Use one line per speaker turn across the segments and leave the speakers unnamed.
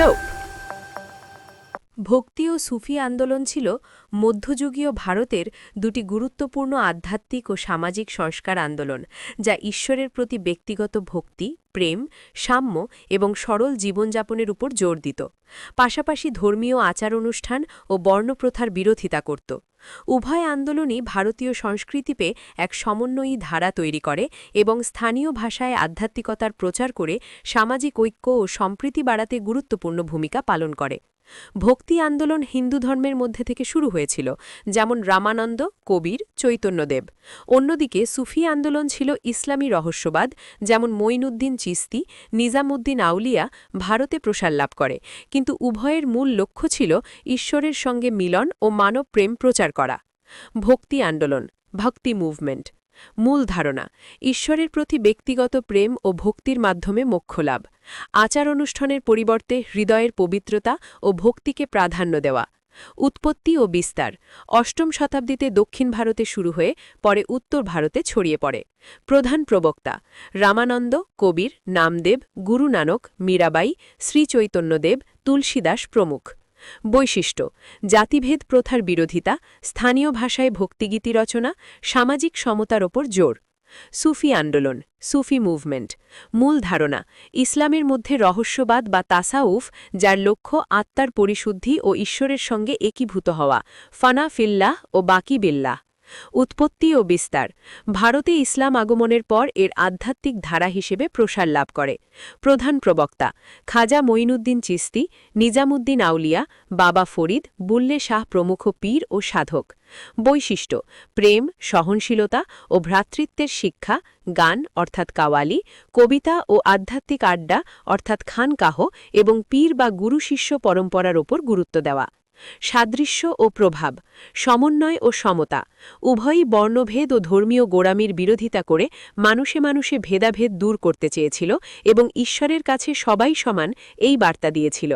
Scope.
ভক্তি ও সুফি আন্দোলন ছিল মধ্যযুগীয় ভারতের দুটি গুরুত্বপূর্ণ আধ্যাত্মিক ও সামাজিক সংস্কার আন্দোলন, যা ঈশ্বরের প্রতি ব্যক্তিগত ভক্তি, প্রেম, সাম্য এবং সরল জীবনযাপনের উপর জোর দিত। পাশাপাশি ধর্মীয় আচার অনুষ্ঠান ও বর্ণপ্রথার বিরোধিতা করত। উভয় আন্দোলনই ভারতীয় সংস্কৃতিতে এক সমন্বয়ী ধারা তৈরি করে এবং স্থানীয় ভাষায় আধ্যাত্মিকতার প্রচার করে সামাজিক ঐক্য ও সম্প্রীতি বাড়াতে গুরুত্বপূর্ণ ভূমিকা পালন করে। ভক্তি আন্দোলন হিন্দু ধর্মের মধ্যে থেকে শুরু হয়েছিল, যেমন রামানন্দ, কবির, চৈতন্যদেব। অন্যদিকে সুফি আন্দোলন ছিল ইসলামী রহস্যবাদ, যেমন মঈনুদ্দিন চিস্তি নিজামুদ্দিন আউলিয়া ভারতে প্রসার লাভ করে। কিন্তু উভয়ের মূল লক্ষ্য ছিল ঈশ্বরের সঙ্গে মিলন ও মানব প্রেম প্রচার করা। ভক্তি আন্দোলন, ভক্তি মুভমেন্ট। মূল ধারণা, ঈশ্বরের প্রতি ব্যক্তিগত প্রেম ও ভক্তির মাধ্যমে মোক্ষ লাভ আচার অনুষ্ঠানের পরিবর্তে হৃদয়ের পবিত্রতা ও ভক্তিকে প্রাধান্য দেওয়া, উৎপত্তি ও বিস্তার, অষ্টম শতাব্দীতে দক্ষিণ ভারতে শুরু হয়ে পরে উত্তর ভারতে ছড়িয়ে পড়ে, প্রধান প্রবক্তা, রামানন্দ, কবির, নামদেব গুরু নানক মীরাবাই, শ্রীচৈতন্যদেব, তুলসীদাস প্রমুখ। বৈশিষ্ট্য, জাতিভেদ প্রথার বিরোধিতা, স্থানীয় ভাষায় ভক্তিগীতি রচনা, সামাজিক সমতার ওপর জোর। সুফি আন্দোলন, সুফি মুভমেন্ট, মূল ধারণা, ইসলামের মধ্যে রহস্যবাদ বা তাসাউফ, যার লক্ষ্য আত্মার পরিশুদ্ধি ও ঈশ্বরের সঙ্গে একীভূত হওয়া, ফানা ফিল্লাহ ও বাকি বিল্লাহ। উৎপত্তি ও বিস্তার। ভারতে ইসলাম আগমনের পর এর আধ্যাত্মিক ধারা হিসেবে প্রসার লাভ করে। প্রধান প্রবক্তা, খাজা মঈনুদ্দিন চিস্তি নিজামুদ্দিন আউলিয়া, বাবা ফরিদ, বুল্লে শাহ প্রমুখ পীর ও সাধক। বৈশিষ্ট্য, প্রেম, সহনশীলতা ও ভ্রাতৃত্বের শিক্ষা, গান অর্থাৎ কাওয়ালি, কবিতা ও আধ্যাত্মিক আড্ডা অর্থাৎ খানকাহ এবং পীর বা গুরু শিষ্য পরম্পরার ওপর গুরুত্ব দেওয়া। সাদৃশ্য ও প্রভাব, সমন্বয় ও সমতা, উভয়ই বর্ণভেদ ও ধর্মীয় গোড়ামির বিরোধিতা করে মানুষে মানুষে ভেদাভেদ দূর করতে চেয়েছিল এবং ঈশ্বরের কাছে সবাই সমান এই বার্তা দিয়েছিল।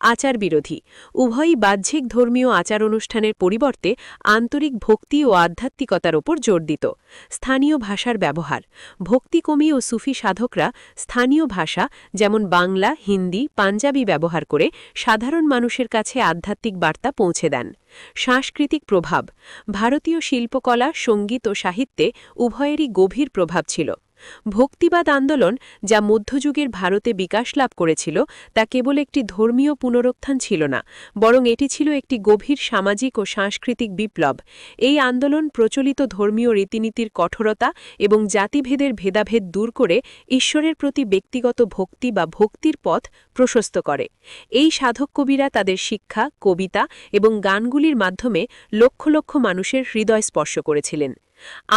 আচার বিরোধী উভয়ই বাহ্যিক ধর্মীয় আচার অনুষ্ঠানের পরিবর্তে আন্তরিক ভক্তি ও আধ্যাত্মিকতার ওপর জোর দিত। স্থানীয় ভাষার ব্যবহার। ভক্তিকমি ও সুফি সাধকরা স্থানীয় ভাষা, যেমন বাংলা, হিন্দি, পাঞ্জাবি ব্যবহার করে সাধারণ মানুষের কাছে আধ্যাত্মিক বার্তা পৌঁছে দেন। সাংস্কৃতিক প্রভাব। ভারতীয় শিল্পকলা, সংগীত ও সাহিত্যে উভয়েরই গভীর প্রভাব ছিল। ভক্তিবাদ আন্দোলন যা মধ্যযুগের ভারতে বিকাশ লাভ করেছিল তা কেবল একটি ধর্মীয় পুনরুত্থান ছিল না, বরং এটি ছিল একটি গভীর সামাজিক ও সাংস্কৃতিক বিপ্লব। এই আন্দোলন প্রচলিত ধর্মীয় রীতিনীতির কঠোরতা এবং জাতিভেদের ভেদাভেদ দূর করে ঈশ্বরের প্রতি ব্যক্তিগত ভক্তি বা ভক্তির পথ প্রশস্ত করে। এই সাধক কবিরা তাদের শিক্ষা, কবিতা এবং গানগুলির মাধ্যমে লক্ষ লক্ষ মানুষের হৃদয় স্পর্শ করেছিলেন।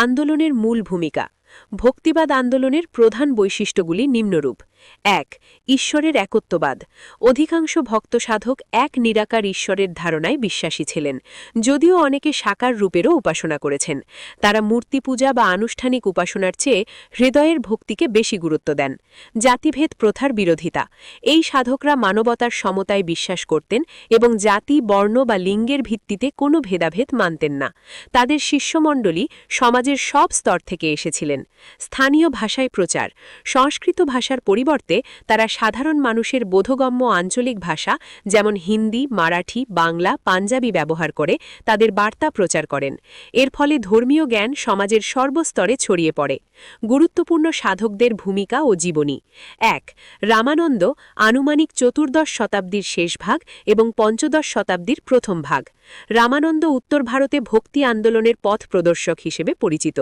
আন্দোলনের মূল ভূমিকা ভক্তিবাদ আন্দোলনের প্রধান বৈশিষ্ট্যগুলি নিম্নরূপ। এক, ঈশ্বরের একত্ববাদ। অধিকাংশ ভক্ত সাধক এক নিরাকার ঈশ্বরের ধারণায় বিশ্বাসী ছিলেন, যদিও অনেকে সাকার রূপেরও উপাসনা করেছেন। তারা মূর্তি পূজা বা আনুষ্ঠানিক উপাসনার চেয়ে হৃদয়ের ভক্তিকে বেশি গুরুত্ব দেন। জাতিভেদ প্রথার বিরোধিতা। এই সাধকরা মানবতার সমতায় বিশ্বাস করতেন এবং জাতি, বর্ণ বা লিঙ্গের ভিত্তিতে কোনো ভেদাভেদ মানতেন না। তাদের শিষ্যমণ্ডলী সমাজের সব স্তর থেকে এসেছিলেন। স্থানীয় ভাষায় প্রচার। সংস্কৃত ভাষার পরিবর্তে তারা সাধারণ মানুষের বোধগম্য আঞ্চলিক ভাষা যেমন হিন্দি, মারাঠি, বাংলা, পাঞ্জাবি ব্যবহার করে তাদের বার্তা প্রচার করেন। এর ফলে ধর্মীয় জ্ঞান সমাজের সর্বস্তরে ছড়িয়ে পড়ে। গুরুত্বপূর্ণ সাধকদের ভূমিকা ও জীবনী। এক, রামানন্দ আনুমানিক চতুর্দশ শতাব্দীর শেষ ভাগ এবং পঞ্চদশ শতাব্দীর প্রথম ভাগ। রামানন্দ উত্তর ভারতে ভক্তি আন্দোলনের পথ প্রদর্শক হিসেবে পরিচিত।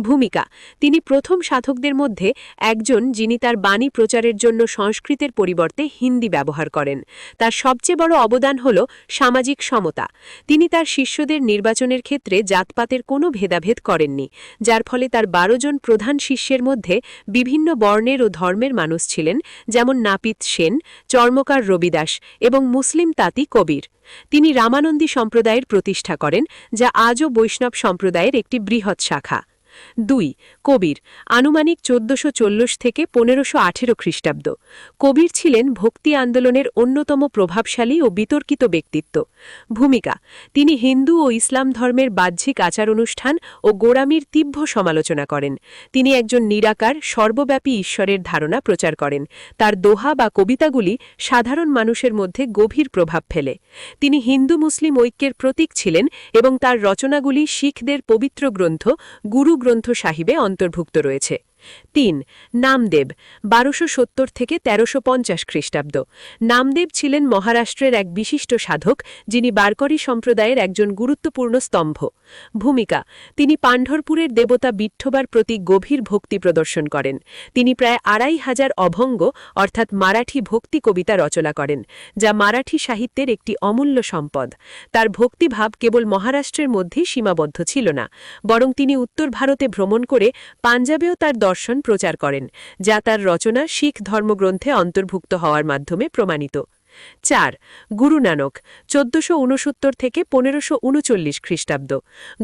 ভূমিকা, তিনি প্রথম সাধকদের মধ্যে একজন যিনি তার বাণী প্রচারের জন্য সংস্কৃতের পরিবর্তে হিন্দি ব্যবহার করেন। তার সবচেয়ে বড় অবদান হল সামাজিক সমতা। তিনি তার শিষ্যদের নির্বাচনের ক্ষেত্রে জাতপাতের কোনো ভেদাভেদ করেননি, যার ফলে তার বারো জন প্রধান শিষ্যের মধ্যে বিভিন্ন বর্ণের ও ধর্মের মানুষ ছিলেন, যেমন নাপিত সেন, চর্মকার রবিদাস এবং মুসলিম তাঁতি কবির। তিনি রামানন্দী সম্প্রদায়ের প্রতিষ্ঠা করেন, যা আজও বৈষ্ণব সম্প্রদায়ের একটি বৃহৎ শাখা। দুই, কবির, আনুমানিক চোদ্দশো থেকে পনেরোশো আঠেরো খ্রিস্টাব্দ। কবির ছিলেন ভক্তি আন্দোলনের অন্যতম প্রভাবশালী ও বিতর্কিত ব্যক্তিত্ব। ভূমিকা, তিনি হিন্দু ও ইসলাম ধর্মের বাহ্যিক আচার অনুষ্ঠান ও গোড়ামির তীব্র সমালোচনা করেন। তিনি একজন নিরাকার, সর্বব্যাপী ঈশ্বরের ধারণা প্রচার করেন। তার দোহা বা কবিতাগুলি সাধারণ মানুষের মধ্যে গভীর প্রভাব ফেলে। তিনি হিন্দু মুসলিম ঐক্যের প্রতীক ছিলেন এবং তার রচনাগুলি শিখদের পবিত্র গ্রন্থ গুরু গ্রন্থ সাহিবে অন্তর্ভুক্ত রয়েছে। তিন, নামদেব, বারোশো সত্তর থেকে তেরোশো পঞ্চাশ খ্রিস্টাব্দ। নামদেব ছিলেন মহারাষ্ট্রের এক বিশিষ্ট সাধক, যিনি বারকরি সম্প্রদায়ের একজন গুরুত্বপূর্ণ স্তম্ভ। ভূমিকা, তিনি পাণ্ডরপুরের দেবতা বিঠ্ঠবার প্রতি গভীর ভক্তি প্রদর্শন করেন। তিনি প্রায় আড়াই হাজার অভঙ্গ, অর্থাৎ মারাঠি ভক্তি কবিতা রচনা করেন, যা মারাঠি সাহিত্যের একটি অমূল্য সম্পদ। তার ভক্তিভাব কেবল মহারাষ্ট্রের মধ্যেই সীমাবদ্ধ ছিল না, বরং তিনি উত্তর ভারতে ভ্রমণ করে পাঞ্জাবেও তার দর্শন প্রচার করেন যা তার রচনা শিখ ধর্মগ্রন্থে অন্তর্ভুক্ত হওয়ার মাধ্যমে প্রমাণিত। চার, গুরু নানক, চোদ্দশো উনসত্তর থেকে পনেরোশো উনচল্লিশ খ্রিস্টাব্দ।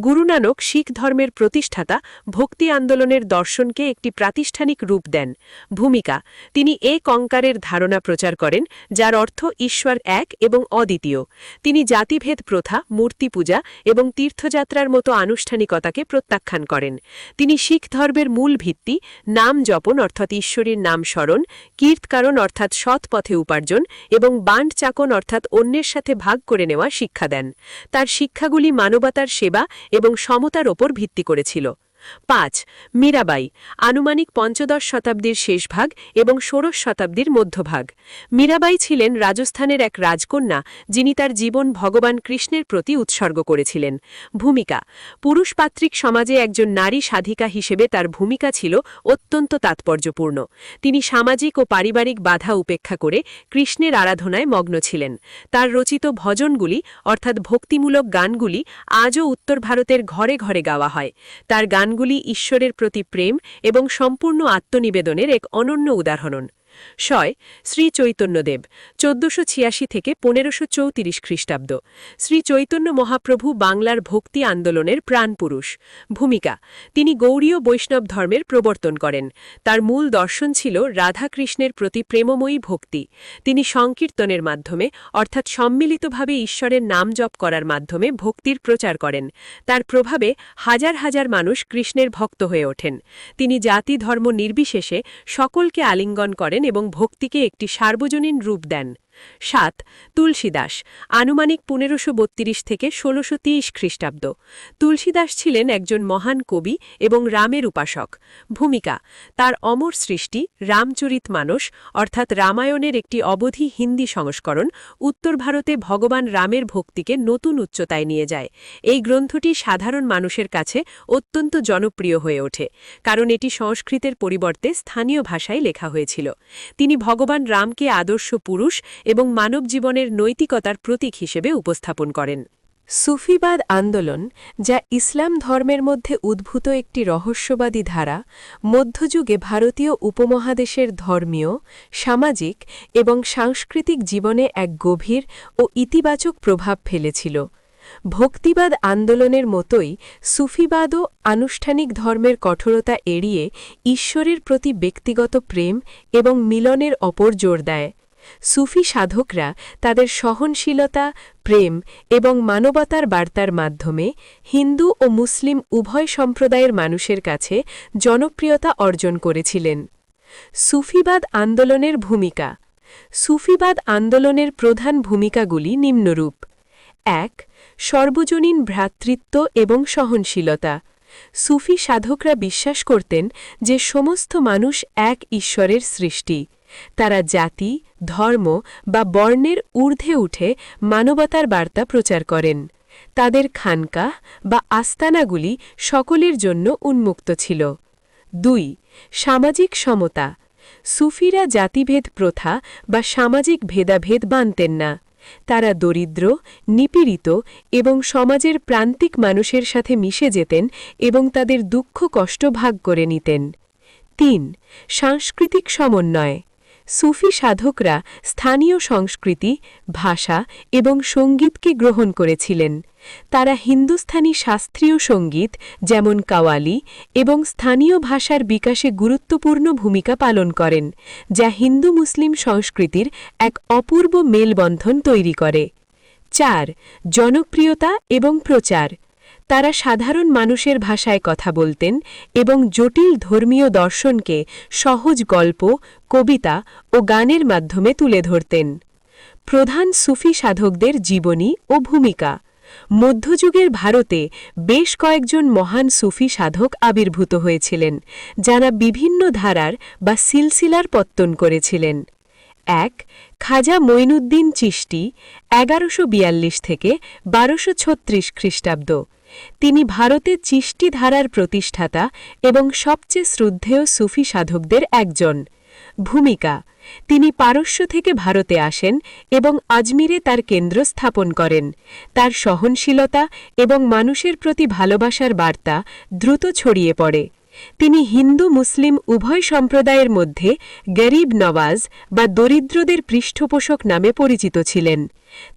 গুরু নানক শিখ ধর্মের প্রতিষ্ঠাতা, ভক্তি আন্দোলনের দর্শনকে একটি প্রাতিষ্ঠানিক রূপ দেন। ভূমিকা, তিনি এ কঙ্কারের ধারণা প্রচার করেন, যার অর্থ ঈশ্বর এক এবং অদ্বিতীয়। তিনি জাতিভেদ প্রথা, মূর্তি পূজা এবং তীর্থযাত্রার মতো আনুষ্ঠানিকতাকে প্রত্যাখ্যান করেন। তিনি শিখ ধর্মের মূল ভিত্তি, নাম জপন অর্থাৎ ঈশ্বরীর নাম স্মরণ, কীর্তকারণ অর্থাৎ সৎ পথে উপার্জন এবং বান্ড চাকন অর্থাৎ অন্যের সাথে ভাগ করে নেওয়া শিক্ষা দেন। তার শিক্ষাগুলি মানবতার সেবা এবং সমতার ওপর ভিত্তি করেছিল। পাঁচ, মীরাবাই, আনুমানিক পঞ্চদশ শতাব্দীর শেষভাগ এবং ষোড়শ শতাব্দীর মধ্যভাগ। মীরাবাই ছিলেন রাজস্থানের এক রাজকন্যা যিনি তার জীবন ভগবান কৃষ্ণের প্রতি উৎসর্গ করেছিলেন। ভূমিকা, পুরুষপাত্রিক সমাজে একজন নারী সাধিকা হিসেবে তার ভূমিকা ছিল অত্যন্ত তাৎপর্যপূর্ণ। তিনি সামাজিক ও পারিবারিক বাধা উপেক্ষা করে কৃষ্ণের আরাধনায় মগ্ন ছিলেন। তার রচিত ভজনগুলি, অর্থাৎ ভক্তিমূলক গানগুলি, আজও উত্তর ভারতের ঘরে ঘরে গাওয়া হয়। তার গানগুলি ঈশ্বরের প্রতি প্রেম এবং সম্পূর্ণ আত্মনিবেদনের এক অনন্য উদাহরণ। শয় শ্রী চৈতন্যদেব, চোদ্দশো ছিয়াশি থেকে পনেরোশো চৌত্রিশ খ্রিস্টাব্দ। শ্রী চৈতন্য মহাপ্রভু বাংলার ভক্তি আন্দোলনের প্রাণপুরুষ ভূমিকা, তিনি গৌড়ীয় বৈষ্ণব ধর্মের প্রবর্তন করেন। তার মূল দর্শন ছিল রাধাকৃষ্ণের প্রতি প্রেমময়ী ভক্তি। তিনি সংকীর্তনের মাধ্যমে, অর্থাৎ সম্মিলিতভাবে ঈশ্বরের নাম জপ করার মাধ্যমে ভক্তির প্রচার করেন। তার প্রভাবে হাজার হাজার মানুষ কৃষ্ণের ভক্ত হয়ে ওঠেন। তিনি জাতি ধর্ম নির্বিশেষে সকলকে আলিঙ্গন করেন এবং ভক্তিকে একটি সার্বজনীন রূপ দেন। সাত, তুলসীদাস, আনুমানিক পনেরোশো থেকে ষোলোশো তিরিশ খ্রিস্টাব্দ। তুলসীদাস ছিলেন একজন মহান কবি এবং রামের উপাসক। ভূমিকা, তার অমর সৃষ্টি রামচরিত মানস অর্থাৎ রামায়ণের একটি অবধি হিন্দি সংস্করণ উত্তর ভারতে ভগবান রামের ভক্তিকে নতুন উচ্চতায় নিয়ে যায়। এই গ্রন্থটি সাধারণ মানুষের কাছে অত্যন্ত জনপ্রিয় হয়ে ওঠে, কারণ এটি সংস্কৃতের পরিবর্তে স্থানীয় ভাষায় লেখা হয়েছিল। তিনি ভগবান রামকে আদর্শ পুরুষ এবং মানব জীবনের নৈতিকতার প্রতীক হিসেবে উপস্থাপন করেন। সুফিবাদ আন্দোলন, যা ইসলাম ধর্মের মধ্যে উদ্ভূত একটি রহস্যবাদী ধারা, মধ্যযুগে ভারতীয় উপমহাদেশের ধর্মীয়, সামাজিক এবং সাংস্কৃতিক জীবনে এক গভীর ও ইতিবাচক প্রভাব ফেলেছিল। ভক্তিবাদ আন্দোলনের মতোই সুফিবাদও আনুষ্ঠানিক ধর্মের কঠোরতা এড়িয়ে ঈশ্বরের প্রতি ব্যক্তিগত প্রেম এবং মিলনের অপর জোর দেয়। সুফি সাধকরা তাদের সহনশীলতা, প্রেম এবং মানবতার বার্তার মাধ্যমে হিন্দু ও মুসলিম উভয় সম্প্রদায়ের মানুষের কাছে জনপ্রিয়তা অর্জন করেছিলেন। সুফিবাদ আন্দোলনের ভূমিকা। সুফিবাদ আন্দোলনের প্রধান ভূমিকাগুলি নিম্নরূপ। এক, সর্বজনীন ভ্রাতৃত্ব এবং সহনশীলতা। সুফি সাধকরা বিশ্বাস করতেন যে সমস্ত মানুষ এক ঈশ্বরের সৃষ্টি। তারা জাতি, ধর্ম বা বর্ণের ঊর্ধ্বে উঠে মানবতার বার্তা প্রচার করেন। তাদের খানকাহ বা আস্তানাগুলি সকলের জন্য উন্মুক্ত ছিল। দুই, সামাজিক সমতা। সুফিরা জাতিভেদ প্রথা বা সামাজিক ভেদাভেদ মানতেন না। তারা দরিদ্র, নিপীড়িত এবং সমাজের প্রান্তিক মানুষের সাথে মিশে যেতেন এবং তাদের দুঃখ কষ্ট ভাগ করে নিতেন। তিন, সাংস্কৃতিক সমন্বয়। সুফি সাধকরা স্থানীয় সংস্কৃতি, ভাষা এবং সঙ্গীতকে গ্রহণ করেছিলেন। তারা হিন্দুস্থানি শাস্ত্রীয় সংগীত যেমন কাওয়ালি এবং স্থানীয় ভাষার বিকাশে গুরুত্বপূর্ণ ভূমিকা পালন করেন, যা হিন্দু মুসলিম সংস্কৃতির এক অপূর্ব মেলবন্ধন তৈরি করে। চার, জনপ্রিয়তা এবং প্রচার। তারা সাধারণ মানুষের ভাষায় কথা বলতেন এবং জটিল ধর্মীয় দর্শনকে সহজ গল্প, কবিতা ও গানের মাধ্যমে তুলে ধরতেন। প্রধান সুফি সাধকদের জীবনী ও ভূমিকা। মধ্যযুগের ভারতে বেশ কয়েকজন মহান সুফি সাধক আবির্ভূত হয়েছিলেন, যারা বিভিন্ন ধারার বা সিলসিলার পত্তন করেছিলেন। এক, খাজা মঈনুদ্দিন চিশতি, এগারোশো থেকে বারোশো খ্রিস্টাব্দ। তিনি ভারতে চিষ্টি ধারার প্রতিষ্ঠাতা এবং সবচেয়ে শ্রদ্ধেয় সুফি সাধকদের একজন। ভূমিকা, তিনি পারস্য থেকে ভারতে আসেন এবং আজমিরে তার কেন্দ্র স্থাপন করেন। তার সহনশীলতা এবং মানুষের প্রতি ভালোবাসার বার্তা দ্রুত ছড়িয়ে পড়ে। তিনি হিন্দু, মুসলিম উভয় সম্প্রদায়ের মধ্যে গরিব নওয়াজ বা দরিদ্রদের পৃষ্ঠপোষক নামে পরিচিত ছিলেন।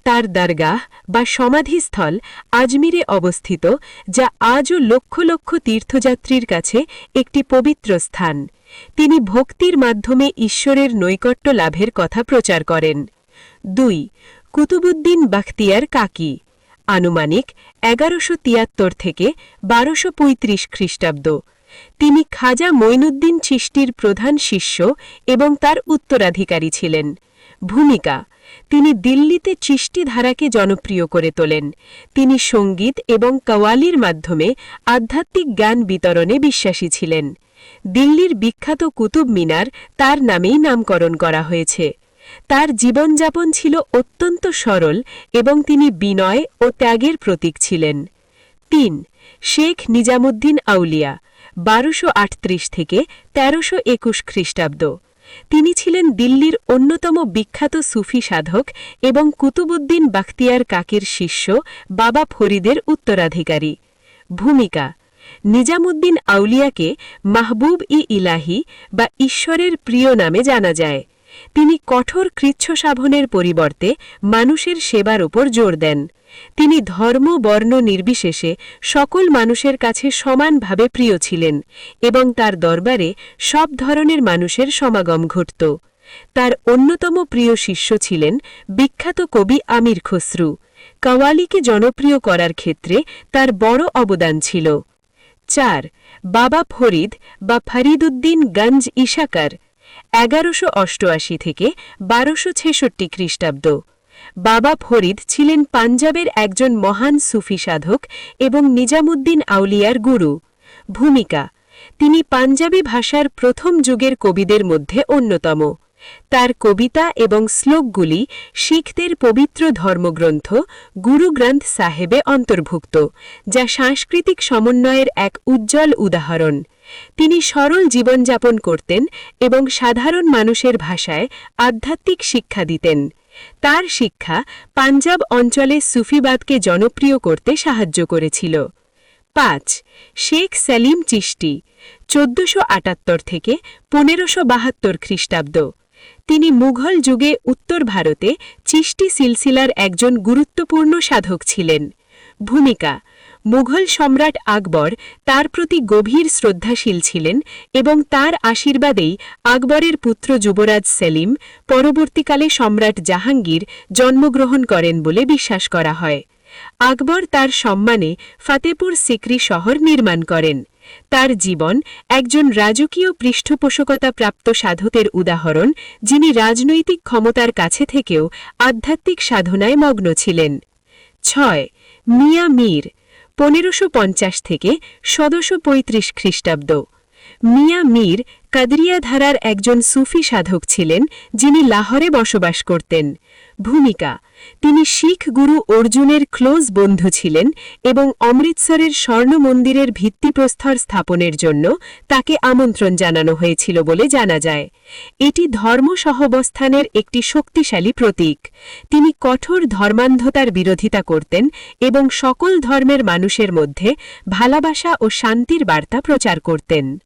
তার দরগাহ বা সমাধিস্থল আজমিরে অবস্থিত, যা আজও লক্ষ লক্ষ তীর্থযাত্রীর কাছে একটি পবিত্র স্থান। তিনি ভক্তির মাধ্যমে ঈশ্বরের নৈকট্য লাভের কথা প্রচার করেন। দুই, কুতুবুদ্দিন বাখতিয়ার কাকি। আনুমানিক এগারোশো তিয়াত্তর থেকে বারোশো পঁয়ত্রিশ খ্রিস্টাব্দ। তিনি খাজা মঈনুদ্দিন চিষ্টির প্রধান শিষ্য এবং তার উত্তরাধিকারী ছিলেন। ভূমিকা, তিনি দিল্লিতে চিষ্টি ধারাকে জনপ্রিয় করে তোলেন। তিনি সংগীত এবং কওয়ালির মাধ্যমে আধ্যাত্মিক জ্ঞান বিতরণে বিশ্বাসী ছিলেন। দিল্লির বিখ্যাত কুতুব মিনার তার নামেই নামকরণ করা হয়েছে। তার জীবনযাপন ছিল অত্যন্ত সরল এবং তিনি বিনয় ও ত্যাগের প্রতীক ছিলেন। তিন, শেখ নিজামুদ্দিন আউলিয়া। বারোশো থেকে তেরোশো একুশ খ্রিস্টাব্দ। তিনি ছিলেন দিল্লির অন্যতম বিখ্যাত সুফি সাধক এবং কুতুবুদ্দিন বাখতিয়ার কাকের শিষ্য, বাবা ফরিদের উত্তরাধিকারী। ভূমিকা, নিজামুদ্দিন আউলিয়াকে মাহবুব ই ইলাহি বা ঈশ্বরের প্রিয় নামে জানা যায়। তিনি কঠোর কৃচ্ছ সাধনের পরিবর্তে মানুষের সেবার উপর জোর দেন। তিনি ধর্ম, বর্ণ নির্বিশেষে সকল মানুষের কাছে সমানভাবে প্রিয় ছিলেন এবং তার দরবারে সব ধরনের মানুষের সমাগম ঘটত। তার অন্যতম প্রিয় শিষ্য ছিলেন বিখ্যাত কবি আমির খসরু। কাওয়ালিকে জনপ্রিয় করার ক্ষেত্রে তার বড় অবদান ছিল। চার, বাবা ফরিদ বা ফরিদুদ্দিন গঞ্জ ইশাকার, এগারোশো অষ্টআশি থেকে বারোশো ছেষট্টি খ্রিস্টাব্দ। বাবা ফরিদ ছিলেন পাঞ্জাবের একজন মহান সুফি সাধক এবং নিজামুদ্দিন আউলিয়ার গুরু। ভূমিকা, তিনি পাঞ্জাবি ভাষার প্রথম যুগের কবিদের মধ্যে অন্যতম। তার কবিতা এবং শ্লোকগুলি শিখদের পবিত্র ধর্মগ্রন্থ গুরুগ্রন্থ সাহেবে অন্তর্ভুক্ত, যা সাংস্কৃতিক সমন্বয়ের এক উজ্জ্বল উদাহরণ। তিনি সরল জীবনযাপন করতেন এবং সাধারণ মানুষের ভাষায় আধ্যাত্মিক শিক্ষা দিতেন। তার শিক্ষা পাঞ্জাব অঞ্চলে সুফিবাদকে জনপ্রিয় করতে সাহায্য করেছিল। পাঁচ, শেখ সেলিম চিষ্টি চোদ্দশো আটাত্তর থেকে পনেরোশো বাহাত্তর খ্রিস্টাব্দ। তিনি মুঘল যুগে উত্তর ভারতে চিষ্টি সিলসিলার একজন গুরুত্বপূর্ণ সাধক ছিলেন। ভূমিকা মুঘল সম্রাট আকবর তার প্রতি গভীর শ্রদ্ধাশীল ছিলেন এবং তার আশীর্বাদেই আকবরের পুত্র যুবরাজ সেলিম পরবর্তীকালে সম্রাট জাহাঙ্গীর জন্মগ্রহণ করেন বলে বিশ্বাস করা হয়। আকবর তার সম্মানে ফাতেপুর সিকরি শহর নির্মাণ করেন। তার জীবন একজন রাজকীয় পৃষ্ঠপোষকতা প্রাপ্ত সাধকের উদাহরণ, যিনি রাজনৈতিক ক্ষমতার কাছে থেকেও আধ্যাত্মিক সাধনায় মগ্ন ছিলেন। ছয়, মিয়া মীর পনেরোশো পঞ্চাশ থেকে সতেরোশো পঁয়ত্রিশ খ্রিস্টাব্দ। মিয়া মীর কাদরিয়া ধারার একজন সুফি সাধক ছিলেন, যিনি লাহোরে বসবাস করতেন। ভূমিকা, তিনি শিখ গুরু অর্জুনের ক্লোজ বন্ধু ছিলেন এবং অমৃতসরের স্বর্ণ মন্দিরের ভিত্তিপ্রস্তর স্থাপনের জন্য তাকে আমন্ত্রণ জানানো হয়েছিল বলে জানা যায়। এটি ধর্ম সহবস্থানের একটি শক্তিশালী প্রতীক। তিনি কঠোর ধর্মান্ধতার বিরোধিতা করতেন এবং সকল ধর্মের মানুষের মধ্যে ভালোবাসা ও শান্তির বার্তা প্রচার করতেন।